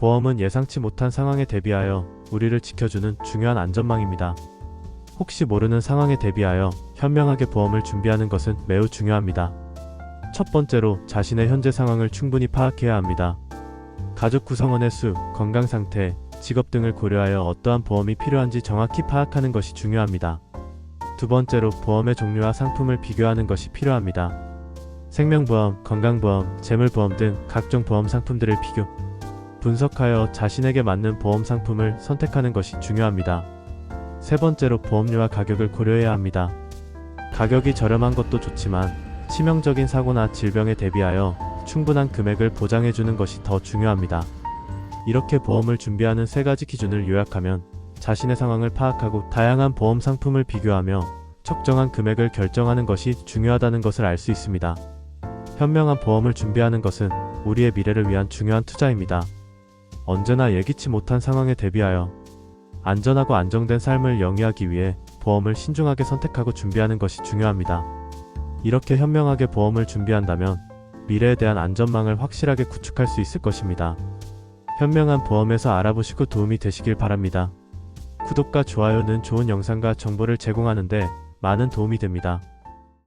보험은 예상치 못한 상황에 대비하여 우리를 지켜주는 중요한 안전망입니다. 혹시 모르는 상황에 대비하여 현명하게 보험을 준비하는 것은 매우 중요합니다. 첫 번째로 자신의 현재 상황을 충분히 파악해야 합니다. 가족 구성원의 수, 건강 상태, 직업 등을 고려하여 어떠한 보험이 필요한지 정확히 파악하는 것이 중요합니다. 두 번째로 보험의 종류와 상품을 비교하는 것이 필요합니다. 생명보험, 건강보험, 재물보험 등 각종 보험 상품들을 비교, 분석하여 자신에게 맞는 보험 상품을 선택하는 것이 중요합니다. 세 번째로 보험료와 가격을 고려해야 합니다. 가격이 저렴한 것도 좋지만 치명적인 사고나 질병에 대비하여 충분한 금액을 보장해주는 것이 더 중요합니다. 이렇게 보험을 준비하는 세 가지 기준을 요약하면 자신의 상황을 파악하고 다양한 보험 상품을 비교하며 적정한 금액을 결정하는 것이 중요하다는 것을 알 수 있습니다. 현명한 보험을 준비하는 것은 우리의 미래를 위한 중요한 투자입니다. 언제나 예기치 못한 상황에 대비하여 안전하고 안정된 삶을 영위하기 위해 보험을 신중하게 선택하고 준비하는 것이 중요합니다. 이렇게 현명하게 보험을 준비한다면 미래에 대한 안전망을 확실하게 구축할 수 있을 것입니다. 현명한 보험에서 알아보시고 도움이 되시길 바랍니다. 구독과 좋아요는 좋은 영상과 정보를 제공하는데 많은 도움이 됩니다.